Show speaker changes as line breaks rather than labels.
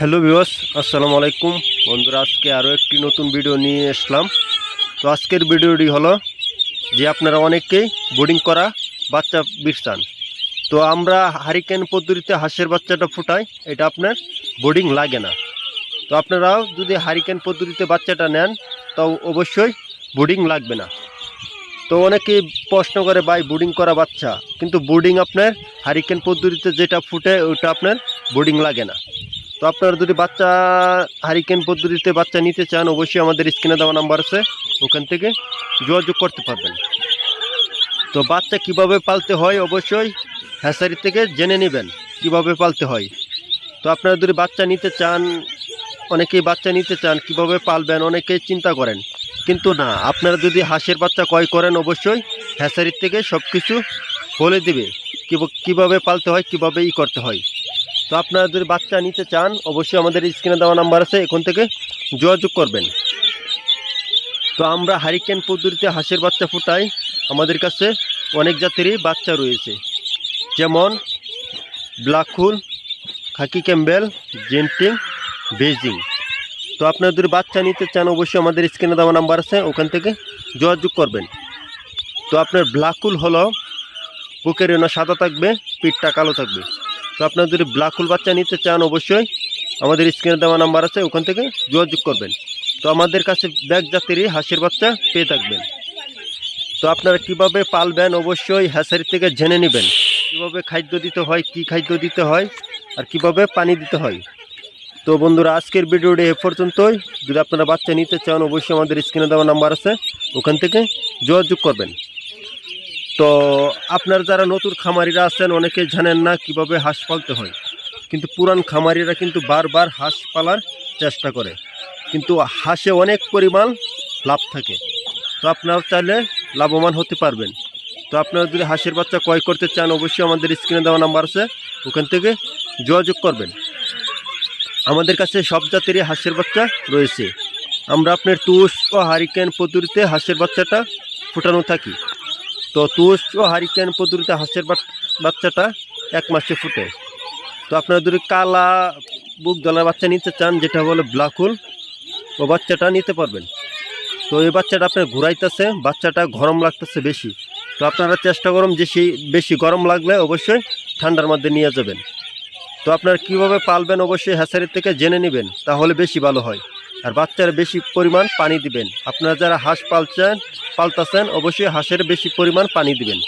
Hello বিওস আসসালামু আলাইকুম। বন্ধুরা, আজকে আরও একটি নতুন ভিডিও নিয়ে আসলাম। তো আজকের ভিডিওটি হলো যে আপনারা অনেকেই বোর্ডিং করা বাচ্চা বিরসান তো আমরা হারিকেন পদ্ধতিতে হাঁসের বাচ্চাটা ফুটাই, এটা আপনার বোর্ডিং লাগে না। তো আপনারাও যদি হারিকেন পদ্ধতিতে বাচ্চাটা নেন, তো অবশ্যই বোর্ডিং লাগবে না। তো অনেকেই প্রশ্ন করে, ভাই বোর্ডিং করা বাচ্চা? কিন্তু বোর্ডিং আপনার হারিকেন পদ্ধতিতে যেটা ফুটে, ওটা আপনার বোর্ডিং লাগে না। তো আপনারা যদি বাচ্চা হারিকেন পদ্ধতিতে বাচ্চা নিতে চান, অবশ্যই আমাদের স্ক্রিনে দেওয়া নাম্বার আছে। ওখান থেকে যোগাযোগ করতে পারবেন। তো বাচ্চা কীভাবে পালতে হয়, অবশ্যই হ্যাসারি থেকে জেনে নেবেন কীভাবে পালতে হয়। তো আপনারা যদি বাচ্চা নিতে চান, অনেকেই বাচ্চা নিতে চান, কীভাবে পালবেন, অনেকেই চিন্তা করেন। কিন্তু না, আপনারা যদি হাঁসের বাচ্চা ক্রয় করেন, অবশ্যই হ্যাসারির থেকে সব কিছু বলে দেবে। কিভ- কীভাবে পালতে হয়, কীভাবে ই করতে হয়। তো আপনারা যদি বাচ্চা নিতে চান, অবশ্যই আমাদের স্ক্রিনে দেওয়া নাম্বার আছে, এখান থেকে যোগাযোগ করবেন। তো আমরা হারিকেন পদ্ধতিতে হাঁসের বাচ্চা ফুটাই। আমাদের কাছে অনেক জাতেরই বাচ্চা রয়েছে। যেমন ব্ল্যাকহুল খাকি ক্যাম্বেল জেন্টিং বেজিং তো আপনারা যদি বাচ্চা নিতে চান, অবশ্যই আমাদের স্ক্রিনে দেওয়া নাম্বার আছে, ওখান থেকে যোগাযোগ করবেন। তো আপনার ব্ল্যাকহুল হলো বুকের সাদা থাকবে, পিঠটা কালো থাকবে। তো আপনারা যদি ব্ল্যাক হোল বাচ্চা নিতে চান অবশ্যই, আমাদের স্ক্রিনে দেওয়া নাম্বার আছে, ওখান থেকে যোগাযোগ করবেন। তো আমাদের কাছে ব্যাগ জাতেরই হাঁসের বাচ্চা পেয়ে থাকবেন। তো আপনারা কীভাবে পালবেন অবশ্যই হ্যাসারি থেকে জেনে নেবেন। কীভাবে খাদ্য দিতে হয়, কি খাদ্য দিতে হয়, আর কীভাবে পানি দিতে হয়। তো বন্ধুরা, আজকের ভিডিওটি এ পর্যন্তই। যদি আপনারা বাচ্চা নিতে চান, অবশ্যই আমাদের স্ক্রিনে দেওয়া নাম্বার আছে, ওখান থেকে যোগাযোগ করবেন। তো আপনার যারা নতুন খামারিরা আছেন, অনেকে জানেন না কীভাবে হাঁস পালতে হয়। কিন্তু পুরান খামারিরা কিন্তু বারবার হাঁস পালার চেষ্টা করে। কিন্তু হাঁসে অনেক পরিমাণ লাভ থাকে। তো আপনারা চাইলে লাভবান হতে পারবেন। তো আপনারা যদি হাঁসের বাচ্চা ক্রয় করতে চান, অবশ্যই আমাদের স্ক্রিনে দেওয়া নাম্বার আছে। ওখান থেকে যোগাযোগ করবেন। আমাদের কাছে সব জাতেরই হাঁসের বাচ্চা রয়েছে। আমরা আপনার তুষ ও হারিকেন পদ্ধতিতে হাঁসের বাচ্চাটা ফুটানো থাকি। তো তুষ ও হারিকেন পদ্ধতিতে হাঁসের বাচ্চাটা এক মাসে ফুটে। তো আপনারা যদি কালা বুক দলার বাচ্চা নিতে চান, যেটা বলে ব্লাকুল ও বাচ্চাটা নিতে পারবেন। তো এই বাচ্চাটা আপনার ঘুরাইতেছে, বাচ্চাটা গরম লাগতেছে বেশি। তো আপনারা চেষ্টা করুন যে সেই বেশি গরম লাগলে অবশ্যই ঠান্ডার মধ্যে নিয়ে যাবেন। তো আপনারা কীভাবে পালবেন অবশ্যই হ্যাসারির থেকে জেনে নেবেন, তাহলে বেশি ভালো হয়। আর বাচ্চারা বেশি পরিমাণ পানি দিবেন। আপনারা যারা হাঁস পালছেন, পালতাছেন, অবশ্যই হাঁসের বেশি পরিমাণ পানি দিবেন।